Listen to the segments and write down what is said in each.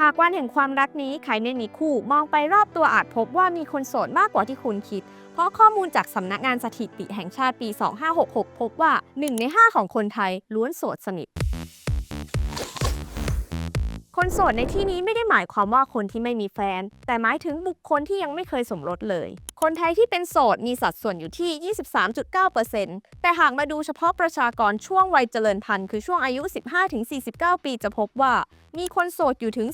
หากวันแห่งความรักนี้ใครไม่มีคู่มองไปรอบตัวอาจพบว่ามีคนโสดมากกว่าที่คุณคิด เพราะข้อมูลจากสำนักงานสถิติแห่งชาติปี 2566 พบว่า 1 ใน 5 ของคนไทยล้วนโสดสนิท คนโสดในที่นี้ไม่ได้หมายความว่าคนที่ไม่มีแฟน แต่หมายถึงบุคคลที่ยังไม่เคยสมรสเลย คนไทยที่เป็นโสดมีสัดส่วนอยู่ที่ 23.9%แต่หากมาดูเฉพาะประชากรช่วงวัยเจริญพันธุ์คือช่วงอายุ 15-49 ปีจะพบว่า มีคนโสดอยู่ถึง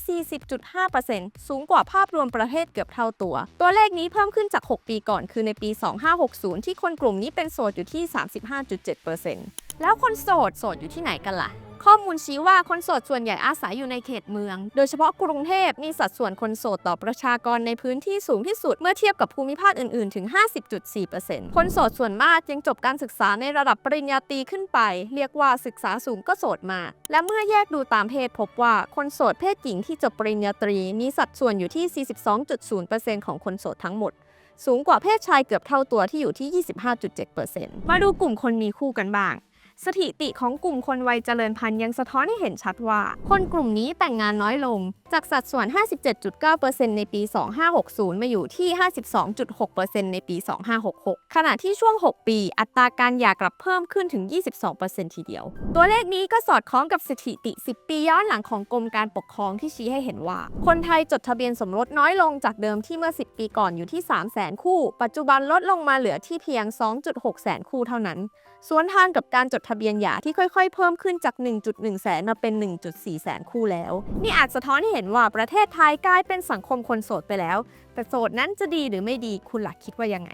40.5%สูงกว่าภาพรวมประเทศเกือบเท่าตัว ตัวเลขนี้เพิ่มขึ้นจาก 6 ปีก่อนคือในปี 2560 ที่คนกลุ่มนี้เป็นโสดอยู่ที่ 35.7%แล้วคนโสดโสดอยู่ที่ไหนกันล่ะ ข้อมูลชี้ว่าคนโสดส่วนใหญ่อาศัยอยู่ในเขตเมือง โดยเฉพาะกรุงเทพมีสัดส่วนคนโสดต่อประชากรในพื้นที่สูงที่สุดเมื่อเทียบกับภูมิภาคอื่นๆ ถึง 50.4%คนโสดส่วนมากยังจบการศึกษาในระดับปริญญาตรีขึ้นไป เรียกว่าศึกษาสูงก็โสดมากและเมื่อแยกดูตามเพศพบว่าคนโสดเพศหญิงที่จบปริญญาตรี มีสัดส่วนอยู่ที่ 42.0%ของคนโสดทั้งหมดสูงกว่าเพศชายเกือบเท่าตัวที่อยู่ที่ 25.7%มาดูกลุ่มคนมีคู่กันบ้าง สถิติของกลุ่มคนวัยเจริญพันธุ์ยังสะท้อนให้เห็นชัดว่า คนกลุ่มนี้แต่งงานน้อยลง จากสัดส่วน 57.9%ในปี 2560 มาอยู่ที่ 52.6%ในปี 2566 ขณะที่ช่วง 6 ปี อัตราการหย่ากลับเพิ่มขึ้นถึง 22%ทีเดียว ตัวเลขนี้ก็สอดคล้องกับสถิติ 10 ปีย้อนหลังของกรมการปกครองที่ชี้ให้เห็นว่า คนไทยจดทะเบียนสมรสน้อยลงจากเดิมที่เมื่อ 10 ปีก่อนอยู่ที่ 300,000 คู่ ปัจจุบันลดลงมาเหลือที่เพียง 2.6 แสนคู่เท่านั้น สวนทางกับการจดทะเบียนหย่าที่ค่อยๆ เพิ่มขึ้นจาก 1.1 แสนมาเป็น 1.4 แสนคู่แล้ว นี่อาจสะท้อนให้เห็นว่าประเทศไทยกลายเป็นสังคมคนโสดไปแล้ว แต่โสดนั้นจะดีหรือไม่ดีคุณหลักคิดว่ายังไง